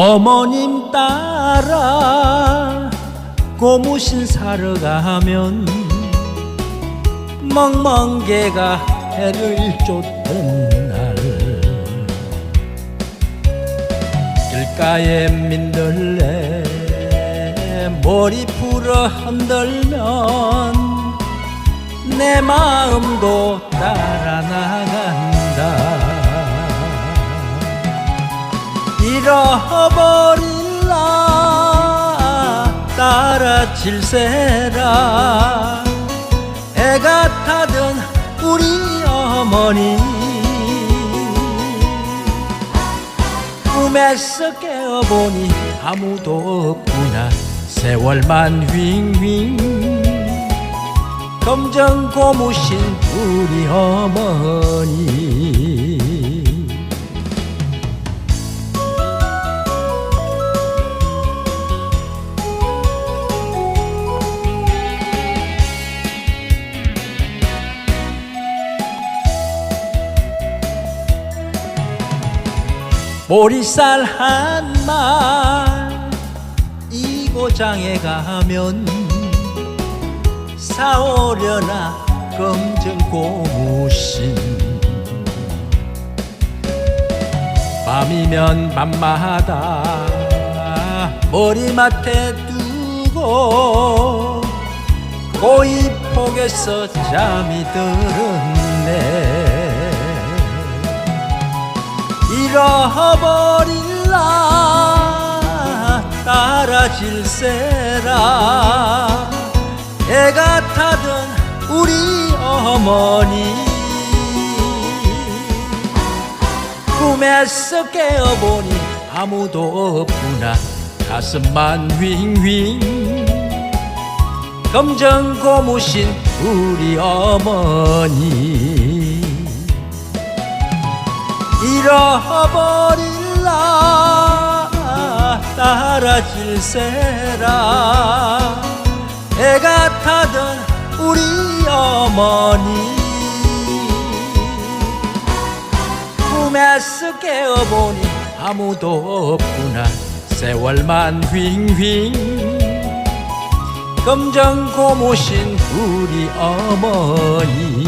어머님 따라 고무신 사러 가면 멍멍개가 해를 쫓던 날. 길가에 민들레 머리 풀어 흔들면 내 마음도 따라 나간다 잃어버릴라. 따라 질세라. 애가 타던 우리 어머니. 꿈에서 깨어보니 아무도 없구나. 세월만 윙윙. 검정 고무신 우리 어머니 보리쌀 한말. 이고장에 가면 사오려나 검정 고무신. 밤이면 밤마다 머리맡에 두고 고이 폭에서 잠이 들었네 잃어버릴라. 따라 질세라. 애가 타던 우리 어머니. 꿈에서 깨어보니 아무도 없구나. 가슴만 윙윙. 검정 고무신 우리 어머니 잃어버릴라. 따라 질세라. 애가 타던 우리 어머니. 꿈에서 깨어보니 아무도 없구나. 세월만 윙윙 검정 고무신 우리 어머니